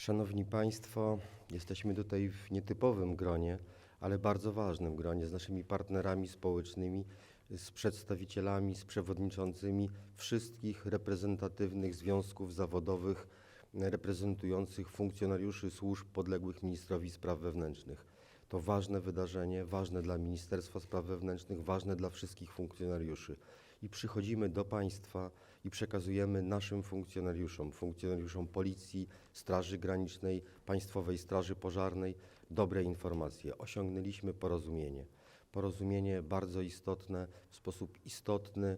Szanowni Państwo, jesteśmy tutaj w nietypowym gronie, ale bardzo ważnym gronie z naszymi partnerami społecznymi, z przedstawicielami, z przewodniczącymi wszystkich reprezentatywnych związków zawodowych reprezentujących funkcjonariuszy służb podległych ministrowi spraw wewnętrznych. To ważne wydarzenie, ważne dla Ministerstwa Spraw Wewnętrznych, ważne dla wszystkich funkcjonariuszy. I przychodzimy do Państwa i przekazujemy naszym funkcjonariuszom, funkcjonariuszom Policji, Straży Granicznej, Państwowej Straży Pożarnej dobre informacje. Osiągnęliśmy porozumienie. Porozumienie bardzo istotne, w sposób istotny,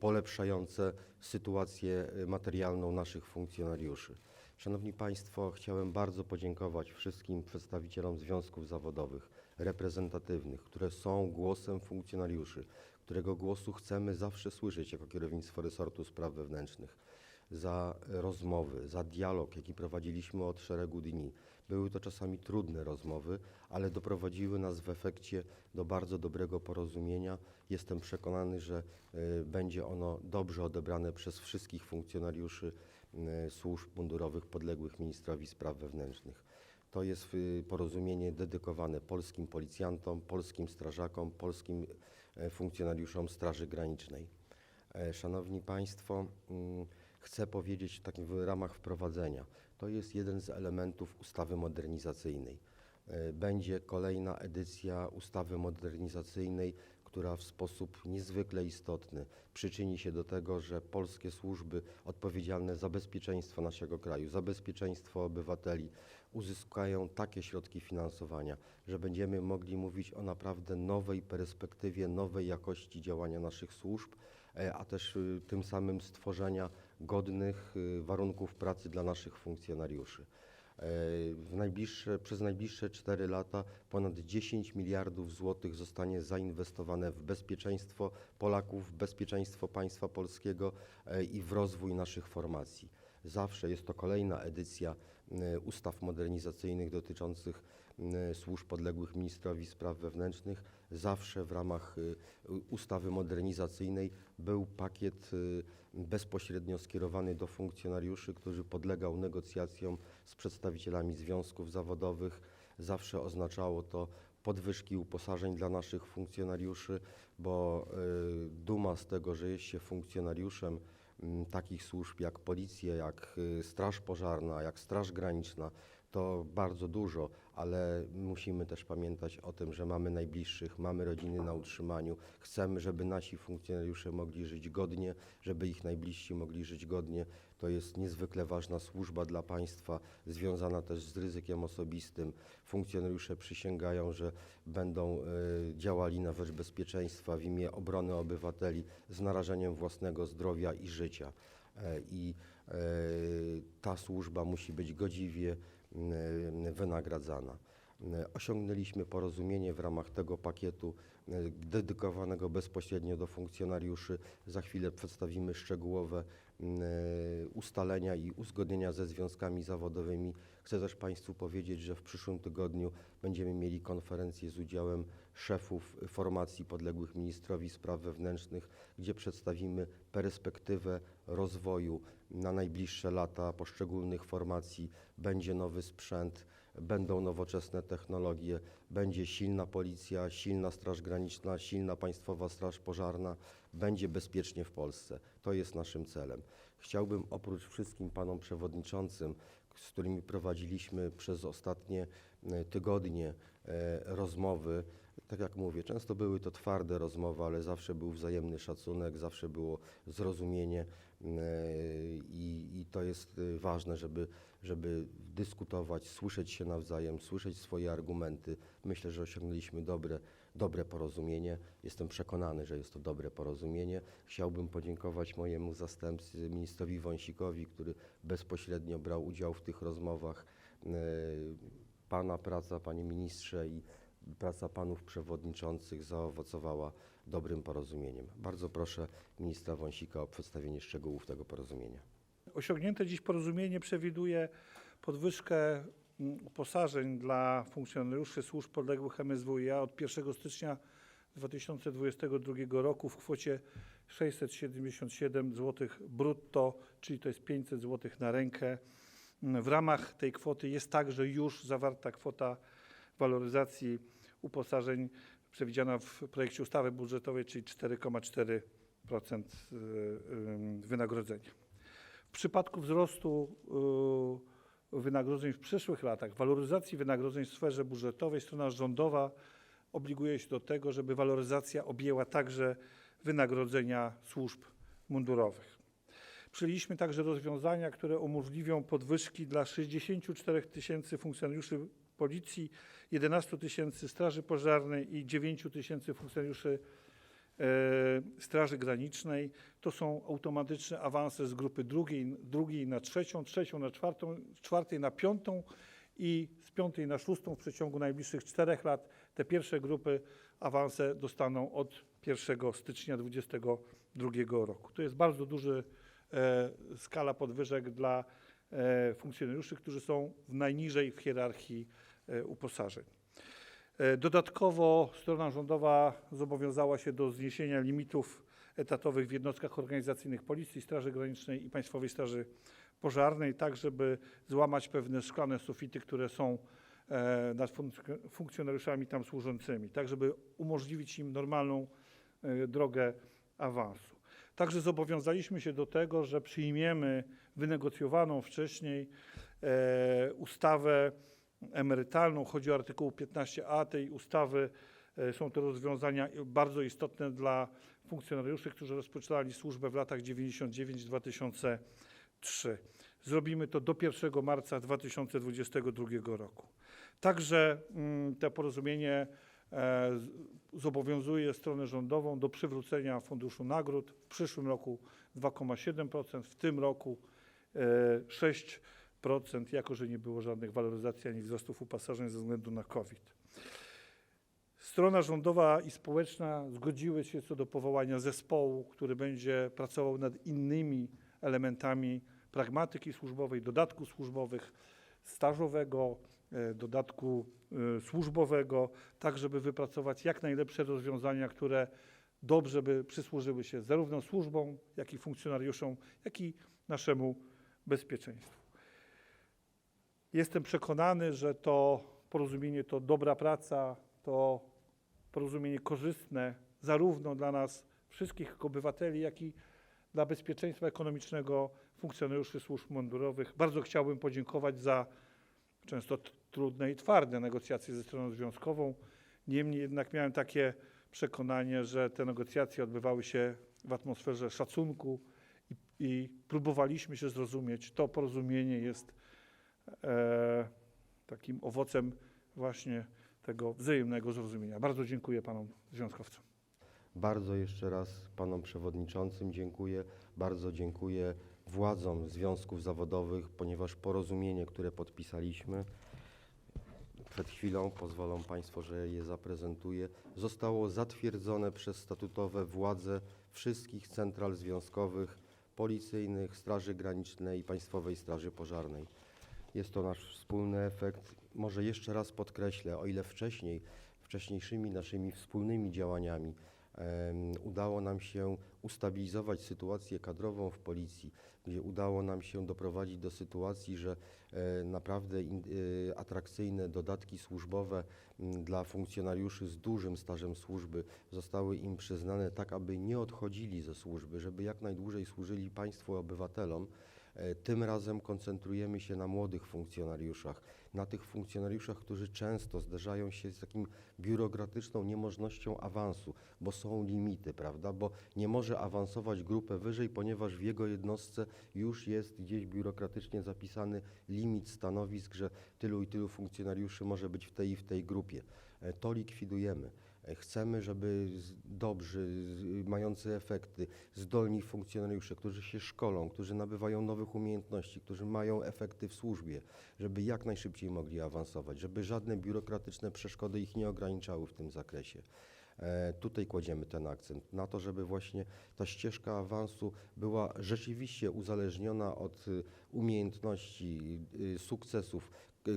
polepszające sytuację e, materialną naszych funkcjonariuszy. Szanowni Państwo, chciałem bardzo podziękować wszystkim przedstawicielom związków zawodowych, reprezentatywnych, które są głosem funkcjonariuszy, którego głosu chcemy zawsze słyszeć jako kierownictwo resortu spraw wewnętrznych, za rozmowy, za dialog, jaki prowadziliśmy od szeregu dni. Były to czasami trudne rozmowy, ale doprowadziły nas w efekcie do bardzo dobrego porozumienia. Jestem przekonany, że y, będzie ono dobrze odebrane przez wszystkich funkcjonariuszy y, służb mundurowych podległych ministrowi spraw wewnętrznych. To jest y, porozumienie dedykowane polskim policjantom, polskim strażakom, polskim funkcjonariuszom Straży Granicznej. E, Szanowni Państwo, mm, chcę powiedzieć w ramach wprowadzenia. To jest jeden z elementów ustawy modernizacyjnej. E, Będzie kolejna edycja ustawy modernizacyjnej, która w sposób niezwykle istotny przyczyni się do tego, że polskie służby odpowiedzialne za bezpieczeństwo naszego kraju, za bezpieczeństwo obywateli uzyskają takie środki finansowania, że będziemy mogli mówić o naprawdę nowej perspektywie, nowej jakości działania naszych służb, e, a też y, tym samym stworzenia godnych y, warunków pracy dla naszych funkcjonariuszy. E, najbliższe, przez najbliższe 4 lata ponad 10 miliardów złotych zostanie zainwestowane w bezpieczeństwo Polaków, w bezpieczeństwo państwa polskiego e, i w rozwój naszych formacji. Zawsze jest to kolejna edycja e, ustaw modernizacyjnych dotyczących e, służb podległych ministrowi spraw wewnętrznych. Zawsze w ramach e, ustawy modernizacyjnej był pakiet bezpośrednio skierowany do funkcjonariuszy, który podlegał negocjacjom z przedstawicielami związków zawodowych. Zawsze oznaczało to podwyżki uposażeń dla naszych funkcjonariuszy, bo y, duma z tego, że jest się funkcjonariuszem takich służb jak Policja, jak y, Straż Pożarna, jak Straż Graniczna, to bardzo dużo, ale musimy też pamiętać o tym, że mamy najbliższych, mamy rodziny na utrzymaniu. Chcemy, żeby nasi funkcjonariusze mogli żyć godnie, żeby ich najbliżsi mogli żyć godnie. To jest niezwykle ważna służba dla państwa, związana też z ryzykiem osobistym. Funkcjonariusze przysięgają, że będą e, działali na rzecz bezpieczeństwa w imię obrony obywateli z narażeniem własnego zdrowia i życia. E, I e, ta służba musi być godziwie wynagradzana. M, Osiągnęliśmy porozumienie w ramach tego pakietu e, dedykowanego bezpośrednio do funkcjonariuszy. Za chwilę przedstawimy szczegółowe e, ustalenia i uzgodnienia ze związkami zawodowymi. Chcę też Państwu powiedzieć, że w przyszłym tygodniu będziemy mieli konferencję z udziałem szefów formacji podległych ministrowi spraw wewnętrznych, gdzie przedstawimy perspektywę rozwoju na najbliższe lata poszczególnych formacji. Będzie nowy sprzęt, będą nowoczesne technologie, będzie silna policja, silna Straż Graniczna, silna Państwowa Straż Pożarna, będzie bezpiecznie w Polsce. To jest naszym celem. Chciałbym oprócz wszystkim panom przewodniczącym, z którymi prowadziliśmy przez ostatnie e, tygodnie e, rozmowy, tak jak mówię, często były to twarde rozmowy, ale zawsze był wzajemny szacunek, zawsze było zrozumienie e, i, i to jest e, ważne, żeby, żeby dyskutować, słyszeć się nawzajem, słyszeć swoje argumenty. Myślę, że osiągnęliśmy dobre, dobre porozumienie. Jestem przekonany, że jest to dobre porozumienie. Chciałbym podziękować mojemu zastępcy, ministrowi Wąsikowi, który bezpośrednio brał udział w tych rozmowach. E, Pana praca, panie ministrze, i praca panów przewodniczących zaowocowała dobrym porozumieniem. Bardzo proszę ministra Wąsika o przedstawienie szczegółów tego porozumienia. Osiągnięte dziś porozumienie przewiduje podwyżkę mm, uposażeń dla funkcjonariuszy służb podległych MSWiA od 1 stycznia 2022 roku w kwocie 677 zł brutto, czyli to jest 500 zł na rękę. Mm, W ramach tej kwoty jest także już zawarta kwota waloryzacji uposażeń przewidziana w projekcie ustawy budżetowej, czyli 4,4% y, y, wynagrodzenia. W przypadku wzrostu y, wynagrodzeń w przyszłych latach, waloryzacji wynagrodzeń w sferze budżetowej, strona rządowa obliguje się do tego, żeby waloryzacja objęła także wynagrodzenia służb mundurowych. Przyjęliśmy także rozwiązania, które umożliwią podwyżki dla 64 tysięcy funkcjonariuszy Policji, 11 tysięcy Straży Pożarnej i 9 tysięcy funkcjonariuszy e, Straży Granicznej. To są automatyczne awanse z grupy drugiej, drugiej na trzecią, trzecią na czwartą, czwartej na piątą i z piątej na szóstą w przeciągu najbliższych czterech lat. Te pierwsze grupy awanse dostaną od 1 stycznia 2022 roku. To jest bardzo duży e, skala podwyżek dla e, funkcjonariuszy, którzy są w najniżej w hierarchii uposażeń. E, Dodatkowo strona rządowa zobowiązała się do zniesienia limitów etatowych w jednostkach organizacyjnych Policji, Straży Granicznej i Państwowej Straży Pożarnej, tak żeby złamać pewne szklane sufity, które są e, nad funk- funkcjonariuszami tam służącymi, tak żeby umożliwić im normalną e, drogę awansu. Także zobowiązaliśmy się do tego, że przyjmiemy wynegocjowaną wcześniej e, ustawę emerytalną. Chodzi o artykuł 15a tej ustawy. E, Są to rozwiązania bardzo istotne dla funkcjonariuszy, którzy rozpoczynali służbę w latach 99-2003. Zrobimy to do 1 marca 2022 roku. Także mm, to porozumienie e, zobowiązuje stronę rządową do przywrócenia funduszu nagród. W przyszłym roku 2,7%, w tym roku e, 6%, jako że nie było żadnych waloryzacji ani wzrostów uposażeń ze względu na COVID. Strona rządowa i społeczna zgodziły się co do powołania zespołu, który będzie pracował nad innymi elementami pragmatyki służbowej, dodatku służbowych, stażowego, e, dodatku e, służbowego, tak żeby wypracować jak najlepsze rozwiązania, które dobrze by przysłużyły się zarówno służbom, jak i funkcjonariuszom, jak i naszemu bezpieczeństwu. Jestem przekonany, że to porozumienie to dobra praca, to porozumienie korzystne zarówno dla nas wszystkich obywateli, jak i dla bezpieczeństwa ekonomicznego funkcjonariuszy służb mundurowych. Bardzo chciałbym podziękować za często trudne i twarde negocjacje ze stroną związkową. Niemniej jednak miałem takie przekonanie, że te negocjacje odbywały się w atmosferze szacunku i, i próbowaliśmy się zrozumieć. To porozumienie jest takim owocem właśnie tego wzajemnego zrozumienia. Bardzo dziękuję panom związkowcom. Bardzo jeszcze raz panom przewodniczącym dziękuję. Bardzo dziękuję władzom związków zawodowych, ponieważ porozumienie, które podpisaliśmy przed chwilą, pozwolą Państwo, że je zaprezentuję, zostało zatwierdzone przez statutowe władze wszystkich central związkowych, policyjnych, Straży Granicznej i Państwowej Straży Pożarnej. Jest to nasz wspólny efekt. Może jeszcze raz podkreślę, o ile wcześniej, wcześniejszymi naszymi wspólnymi działaniami em, udało nam się ustabilizować sytuację kadrową w policji, gdzie udało nam się doprowadzić do sytuacji, że e, naprawdę in, e, atrakcyjne dodatki służbowe m, dla funkcjonariuszy z dużym stażem służby zostały im przyznane tak, aby nie odchodzili ze służby, żeby jak najdłużej służyli państwu obywatelom. E, Tym razem koncentrujemy się na młodych funkcjonariuszach, na tych funkcjonariuszach, którzy często zderzają się z takim biurokratyczną niemożnością awansu, bo są limity, prawda? Bo nie może awansować grupę wyżej, ponieważ w jego jednostce już jest gdzieś biurokratycznie zapisany limit stanowisk, że tylu i tylu funkcjonariuszy może być w tej i w tej grupie. E, To likwidujemy. Chcemy, żeby dobrzy, mający efekty, zdolni funkcjonariusze, którzy się szkolą, którzy nabywają nowych umiejętności, którzy mają efekty w służbie, żeby jak najszybciej mogli awansować, żeby żadne biurokratyczne przeszkody ich nie ograniczały w tym zakresie. E, Tutaj kładziemy ten akcent na to, żeby właśnie ta ścieżka awansu była rzeczywiście uzależniona od y, umiejętności, y, sukcesów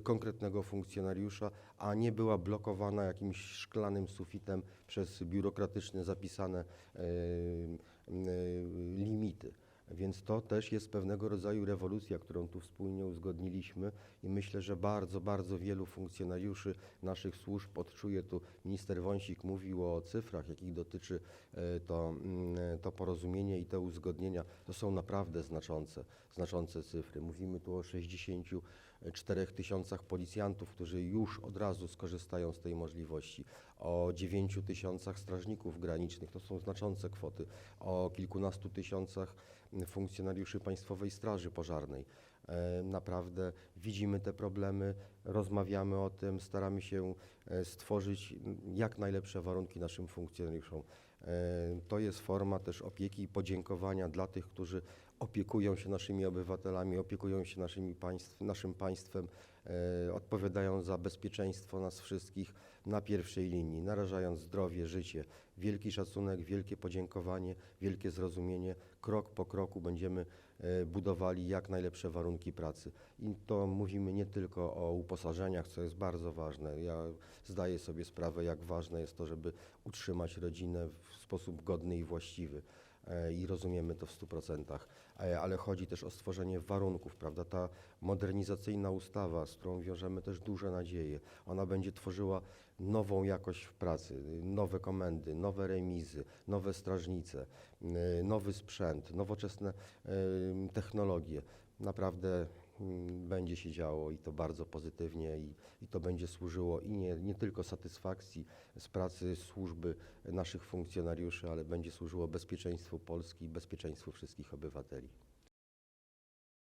konkretnego funkcjonariusza, a nie była blokowana jakimś szklanym sufitem przez biurokratycznie zapisane y, y, limity. Więc to też jest pewnego rodzaju rewolucja, którą tu wspólnie uzgodniliśmy i myślę, że bardzo, bardzo wielu funkcjonariuszy naszych służb odczuje tu. Minister Wąsik mówił o cyfrach, jakich dotyczy e, to, to porozumienie i te uzgodnienia. To są naprawdę znaczące, znaczące cyfry. Mówimy tu o 64 tysiącach policjantów, którzy już od razu skorzystają z tej możliwości, o 9 tysiącach strażników granicznych, to są znaczące kwoty, o kilkunastu tysiącach funkcjonariuszy Państwowej Straży Pożarnej. E, Naprawdę widzimy te problemy, rozmawiamy o tym, staramy się e, stworzyć m, jak najlepsze warunki naszym funkcjonariuszom. E, To jest forma też opieki i podziękowania dla tych, którzy opiekują się naszymi obywatelami, opiekują się naszymi państw, naszym państwem, e, odpowiadają za bezpieczeństwo nas wszystkich na pierwszej linii, narażając zdrowie, życie. Wielki szacunek, wielkie podziękowanie, wielkie zrozumienie. Krok po kroku będziemy budowali jak najlepsze warunki pracy. I to mówimy nie tylko o uposażeniach, co jest bardzo ważne. Ja zdaję sobie sprawę, jak ważne jest to, żeby utrzymać rodzinę w sposób godny i właściwy e, i rozumiemy to w 100%, E, ale chodzi też o stworzenie warunków, prawda? Ta modernizacyjna ustawa, z którą wiążemy też duże nadzieje, ona będzie tworzyła nową jakość w pracy, nowe komendy, nowe remizy, nowe strażnice, y, nowy sprzęt, nowoczesne y, technologie. Naprawdę będzie się działo i to bardzo pozytywnie i, i to będzie służyło i nie, nie tylko satysfakcji z pracy służby naszych funkcjonariuszy, ale będzie służyło bezpieczeństwu Polski i bezpieczeństwu wszystkich obywateli.